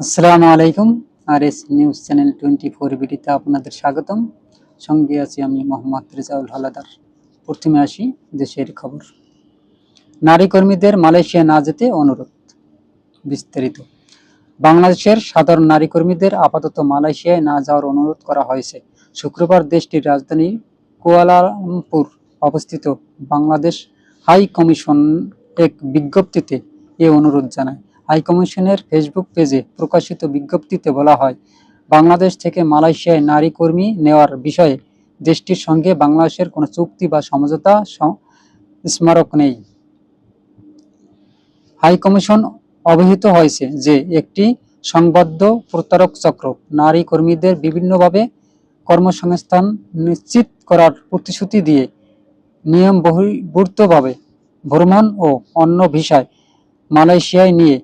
আসসালামু আলাইকুম আর S news channel twenty four বিডিতে আপনাদের স্বাগতম। সঙ্গে আছি আমি মোহাম্মদ রেজাউল হালাদার। প্রথমে আসি দেশের খবর। নারী কর্মীদের মালয়েশিয়া না যেতে অনুরোধ। বিস্তারিত। বাংলাদেশের সাধারণ নারী কর্মীদের আপাতত মালয়েশিয়ায় না যাওয়ার অনুরোধ করা হয়েছে। শুক্রবার দেশটির রাজধানী কুয়ালালামপুর অবস্থিত বাংলাদেশ হাই কমিশন এক বিজ্ঞপ্তিতে এ অনুরোধ জানায়। হাই কমিশনের ফেসবুক পেজে প্রকাশিত বিজ্ঞপ্তিতে বলা হয়, বাংলাদেশ থেকে মালয়েশিয়ায় নারী কর্মী নেওয়ার বিষয়ে দেশটির সঙ্গে বাংলাদেশের কোনো চুক্তি বা সমঝোতা স্মারক নেই। হাইকমিশন অবহিত হয়েছে যে একটি সংবদ্ধ প্রতারক চক্র নারী কর্মীদের বিভিন্নভাবে কর্মসংস্থান নিশ্চিত করার প্রতিশ্রুতি দিয়ে নিয়ম বহির্ভূতভাবে ভ্রমণ ও অন্য ভিসায় মালয়েশিয়ায় নিয়ে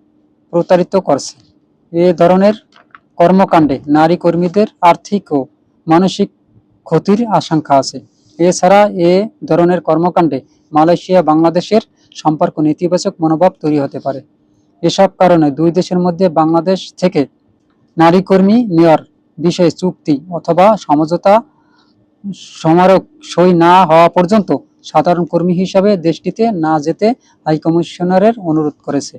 প্রতারিত করছে। এ ধরনের কর্মকাণ্ডে নারী কর্মীদের আর্থিক ও মানসিক ক্ষতির আশঙ্কা আছে। এছাড়া এ ধরনের কর্মকাণ্ডে মালয়েশিয়া, বাংলাদেশের সম্পর্ক নেতিবাচক মনোভাব তৈরি হতে পারে। এসব কারণে দুই দেশের মধ্যে বাংলাদেশ থেকে নারী কর্মী নেওয়ার বিষয়ে চুক্তি অথবা সমঝোতা সমারক সই না হওয়া পর্যন্ত সাধারণ কর্মী হিসাবে দেশটিতে না যেতে হাইকমিশনারের অনুরোধ করেছে।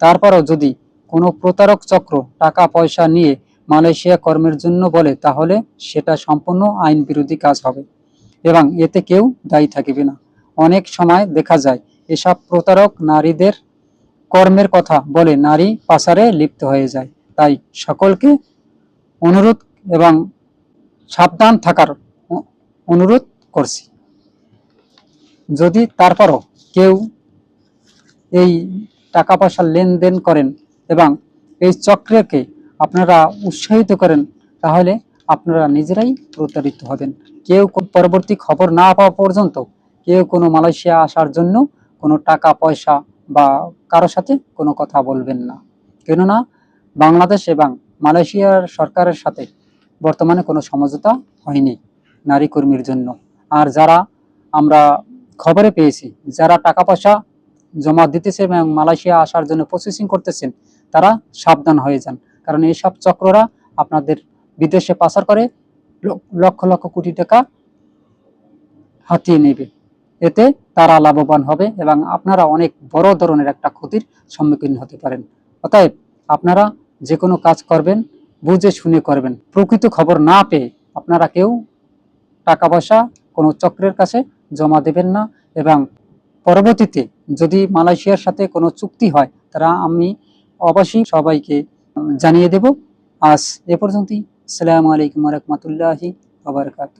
তারপরও যদি কোনো প্রতারক চক্র টাকা পয়সা নিয়ে মালয়েশিয়া কর্মের জন্য বলে, তাহলে সেটা সম্পূর্ণ আইন বিরোধী কাজ হবে এবং এতে কেউ দায়ী থাকিবে না। অনেক সময় দেখা যায়, এসব প্রতারক নারীদের কর্মের কথা বলে নারী পাচারে লিপ্ত হয়ে যায়। তাই সকলকে অনুরোধ এবং সাবধান থাকার অনুরোধ করছি। যদি তারপরও কেউ এই টাকা পয়সার লেনদেন করেন এবং এই চক্রকে আপনারা উৎসাহিত করেন, তাহলে আপনারা নিজেরাই প্রতারিত হবেন। কেউ পরবর্তী খবর না পাওয়া পর্যন্ত কেউ কোনো মালয়েশিয়া আসার জন্য কোনো টাকা পয়সা বা কারও সাথে কোনো কথা বলবেন না। কেননা বাংলাদেশ এবং মালয়েশিয়ার সরকারের সাথে বর্তমানে কোনো সমঝোতা হয়নি নারী কর্মীর জন্য। আর যারা আমরা খবরে পেয়েছি, যারা টাকা পয়সা জমা দিতেছে এবং মালয়েশিয়া আসার জন্য প্রসেসিং করতেছেন, তারা সাবধান হয়ে যান। কারণ এইসব চক্ররা আপনাদের বিদেশে পাচার করে লক্ষ লক্ষ কোটি টাকা হাতিয়ে নেবে। এতে তারা লাভবান হবে এবং আপনারা অনেক বড় ধরনের একটা ক্ষতির সম্মুখীন হতে পারেন। অতএব আপনারা যে কোনো কাজ করবেন, বুঝে শুনে করবেন। প্রকৃত খবর না পেয়ে আপনারা কেউ টাকা পয়সা কোনো চক্রের কাছে জমা দেবেন না এবং পরবর্তীতে যদি মালয়েশিয়ার সাথে কোনো চুক্তি হয়, তারা আমি অবশ্যই সবাইকে জানিয়ে দেব। আজ এ পর্যন্তই। সালামু আলাইকুম রহমতুল্লাহি আবরকাত